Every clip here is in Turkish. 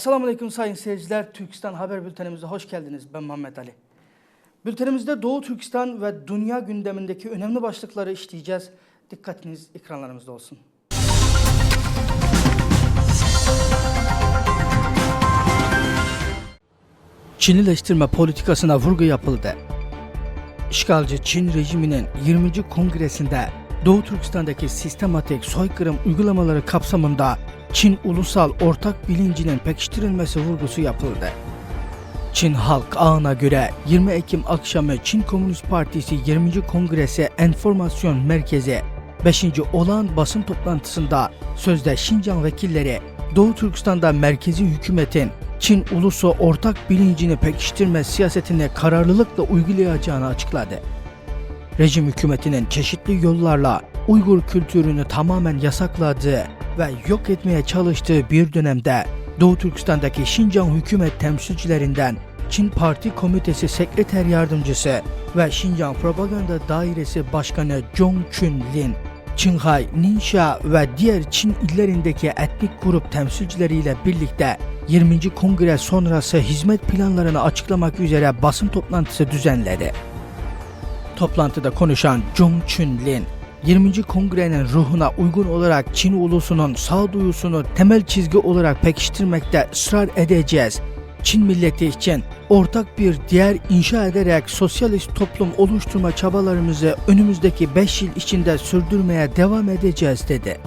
Esselamu Aleyküm sayın seyirciler. Türkistan Haber Bültenimize hoş geldiniz. Ben Muhammed Ali. Bültenimizde Doğu Türkistan ve dünya gündemindeki önemli başlıkları işleyeceğiz. Dikkatiniz ekranlarımızda olsun. Çinlileştirme politikasına vurgu yapıldı. İşgalci Çin rejiminin 20. kongresinde Doğu Türkistan'daki sistematik soykırım uygulamaları kapsamında Çin ulusal ortak bilincinin pekiştirilmesi vurgusu yapıldı. Çin halk ağına göre 20 Ekim akşamı Çin Komünist Partisi 20. Kongresi Enformasyon Merkezi 5. olağan basın toplantısında sözde Şincan vekilleri Doğu Türkistan'da merkezi hükümetin Çin ulusu ortak bilincini pekiştirme siyasetini kararlılıkla uygulayacağını açıkladı. Rejim hükümetinin çeşitli yollarla Uygur kültürünü tamamen yasakladığı ve yok etmeye çalıştığı bir dönemde Doğu Türkistan'daki Şincan hükümet temsilcilerinden Çin Parti Komitesi Sekreter Yardımcısı ve Şincan Propaganda Dairesi Başkanı Zhong Chunlin, Çinhay, Ningxia ve diğer Çin illerindeki etnik grup temsilcileriyle birlikte 20. Kongre sonrası hizmet planlarını açıklamak üzere basın toplantısı düzenledi. Toplantıda konuşan Zhong Chunlin, 20. Kongrenin ruhuna uygun olarak Çin ulusunun sağduyusunu temel çizgi olarak pekiştirmekte ısrar edeceğiz. Çin milleti için ortak bir diğer inşa ederek sosyalist toplum oluşturma çabalarımızı önümüzdeki 5 yıl içinde sürdürmeye devam edeceğiz dedi.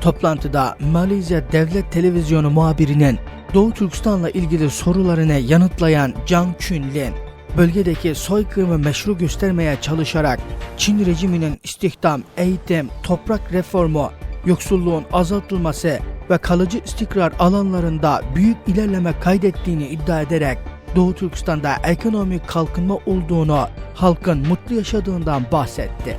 Toplantıda Malezya Devlet Televizyonu muhabirinin Doğu Türkistan'la ilgili sorularını yanıtlayan Zhang Chunlin, bölgedeki soykırımı meşru göstermeye çalışarak Çin rejiminin istihdam, eğitim, toprak reformu, yoksulluğun azaltılması ve kalıcı istikrar alanlarında büyük ilerleme kaydettiğini iddia ederek Doğu Türkistan'da ekonomik kalkınma olduğunu, halkın mutlu yaşadığından bahsetti.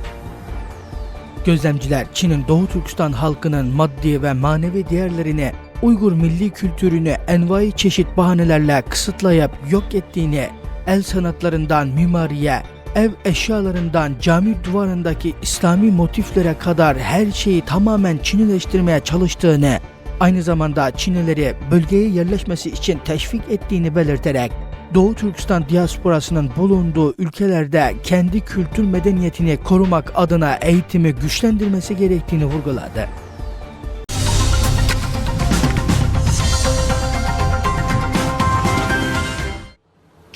Gözlemciler Çin'in Doğu Türkistan halkının maddi ve manevi değerlerini Uygur milli kültürünü envai çeşit bahanelerle kısıtlayıp yok ettiğini, el sanatlarından mimariye, ev eşyalarından cami duvarındaki İslami motiflere kadar her şeyi tamamen Çinileştirmeye çalıştığını, aynı zamanda Çinlileri bölgeye yerleşmesi için teşvik ettiğini belirterek, Doğu Türkistan diasporasının bulunduğu ülkelerde kendi kültür medeniyetini korumak adına eğitimi güçlendirmesi gerektiğini vurguladı.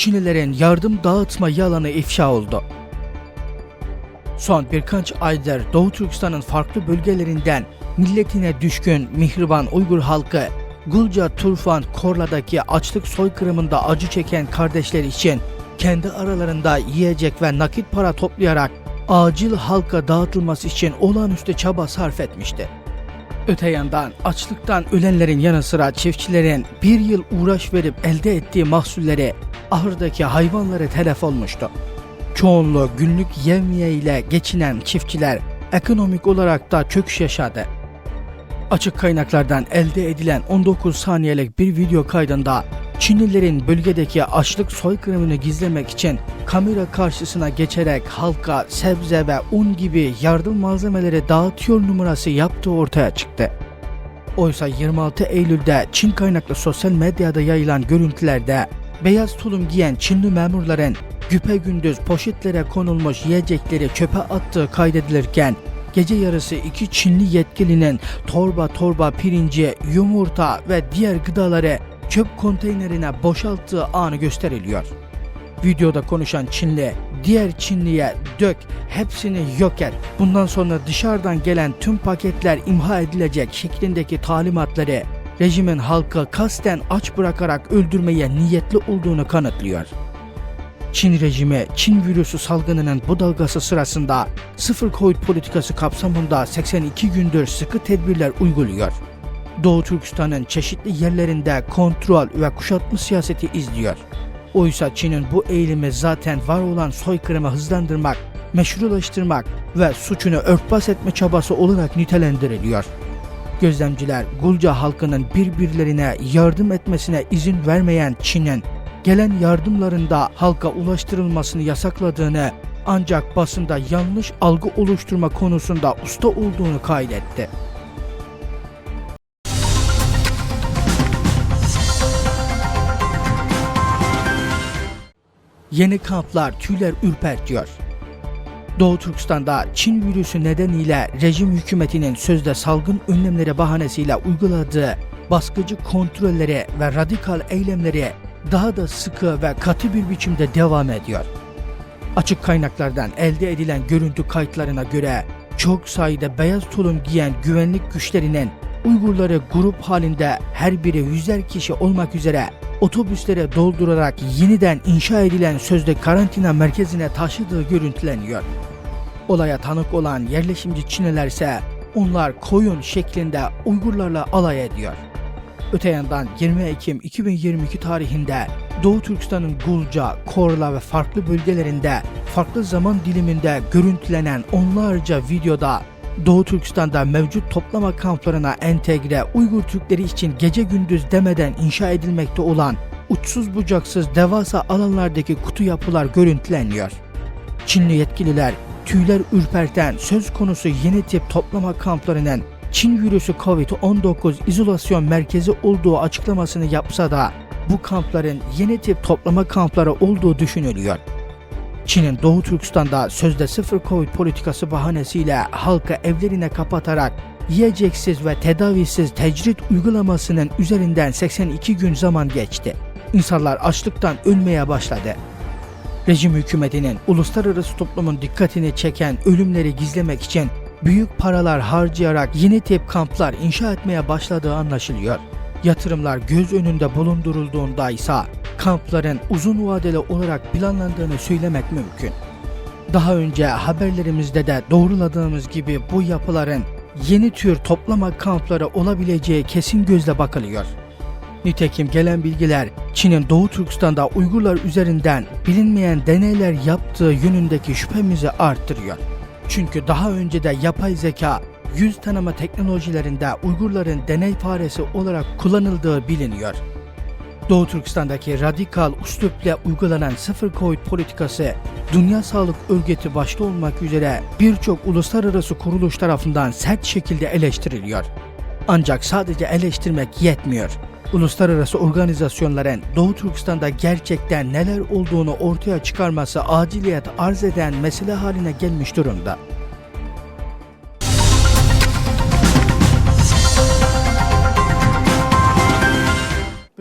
Çinlilerin yardım dağıtma yalanı ifşa oldu. Son birkaç aydır Doğu Türkistan'ın farklı bölgelerinden milletine düşkün mihriban Uygur halkı Gulca, Turfan, Korla'daki açlık soykırımında acı çeken kardeşler için kendi aralarında yiyecek ve nakit para toplayarak acil halka dağıtılması için olağanüstü çaba sarf etmişti. Öte yandan açlıktan ölenlerin yanı sıra çiftçilerin bir yıl uğraş verip elde ettiği mahsulleri ahırdaki hayvanları telef olmuştu. Çoğunluğu günlük yevmiye ile geçinen çiftçiler ekonomik olarak da çöküş yaşadı. Açık kaynaklardan elde edilen 19 saniyelik bir video kaydında Çinlilerin bölgedeki açlık soykırımını gizlemek için kamera karşısına geçerek halka sebze ve un gibi yardım malzemeleri dağıtıyor numarası yaptığı ortaya çıktı. Oysa 26 Eylül'de Çin kaynaklı sosyal medyada yayılan görüntülerde beyaz tulum giyen Çinli memurların güpe gündüz poşetlere konulmuş yiyecekleri çöpe attığı kaydedilirken gece yarısı iki Çinli yetkilinin torba torba pirinci, yumurta ve diğer gıdaları çöp konteynerine boşalttığı anı gösteriliyor. Videoda konuşan Çinli, diğer Çinliye dök, hepsini yok et. Bundan sonra dışarıdan gelen tüm paketler imha edilecek şeklindeki talimatları rejimin halkı kasten aç bırakarak öldürmeye niyetli olduğunu kanıtlıyor. Çin rejimi, Çin virüsü salgınının bu dalgası sırasında sıfır Covid politikası kapsamında 82 gündür sıkı tedbirler uyguluyor. Doğu Türkistan'ın çeşitli yerlerinde kontrol ve kuşatma siyaseti izliyor. Oysa Çin'in bu eğilimi zaten var olan soykırımı hızlandırmak, meşrulaştırmak ve suçunu örtbas etme çabası olarak nitelendiriliyor. Gözlemciler Gulca halkının birbirlerine yardım etmesine izin vermeyen Çin'in gelen yardımlarında halka ulaştırılmasını yasakladığını ancak basında yanlış algı oluşturma konusunda usta olduğunu kaydetti. Yeni kamplar tüyler ürpertiyor. Doğu Türkistan'da Çin virüsü nedeniyle rejim hükümetinin sözde salgın önlemleri bahanesiyle uyguladığı baskıcı kontrolleri ve radikal eylemleri daha da sıkı ve katı bir biçimde devam ediyor. Açık kaynaklardan elde edilen görüntü kayıtlarına göre çok sayıda beyaz tulum giyen güvenlik güçlerinin Uygurları grup halinde her biri yüzer kişi olmak üzere otobüslere doldurarak yeniden inşa edilen sözde karantina merkezine taşıdığı görüntüleniyor. Olaya tanık olan yerleşimci Çinliler ise onlar koyun şeklinde Uygurlarla alay ediyor. Öte yandan 20 Ekim 2022 tarihinde Doğu Türkistan'ın Gulca, Korla ve farklı bölgelerinde farklı zaman diliminde görüntülenen onlarca videoda Doğu Türkistan'da mevcut toplama kamplarına entegre Uygur Türkleri için gece gündüz demeden inşa edilmekte olan uçsuz bucaksız devasa alanlardaki kutu yapılar görüntüleniyor. Çinli yetkililer tüyler ürperten söz konusu yeni tip toplama kamplarının Çin virüsü Covid-19 izolasyon merkezi olduğu açıklamasını yapsa da bu kampların yeni tip toplama kampları olduğu düşünülüyor. Çin'in Doğu Türkistan'da sözde sıfır Covid politikası bahanesiyle halka evlerine kapatarak yiyeceksiz ve tedavisiz tecrit uygulamasının üzerinden 82 gün zaman geçti. İnsanlar açlıktan ölmeye başladı. Rejim hükümetinin uluslararası toplumun dikkatini çeken ölümleri gizlemek için büyük paralar harcayarak yeni tip kamplar inşa etmeye başladığı anlaşılıyor. Yatırımlar göz önünde bulundurulduğunda ise kampların uzun vadeli olarak planlandığını söylemek mümkün. Daha önce haberlerimizde de doğruladığımız gibi bu yapıların yeni tür toplama kampları olabileceği kesin gözle bakılıyor. Nitekim gelen bilgiler Çin'in Doğu Türkistan'da Uygurlar üzerinden bilinmeyen deneyler yaptığı yönündeki şüphemizi arttırıyor. Çünkü daha önce de yapay zeka yüz tanıma teknolojilerinde Uygurların deney faresi olarak kullanıldığı biliniyor. Doğu Türkistan'daki radikal üslupla uygulanan sıfır Covid politikası Dünya Sağlık Örgütü başta olmak üzere birçok uluslararası kuruluş tarafından sert şekilde eleştiriliyor. Ancak sadece eleştirmek yetmiyor. Uluslararası organizasyonların Doğu Türkistan'da gerçekten neler olduğunu ortaya çıkarması aciliyet arz eden mesele haline gelmiş durumda.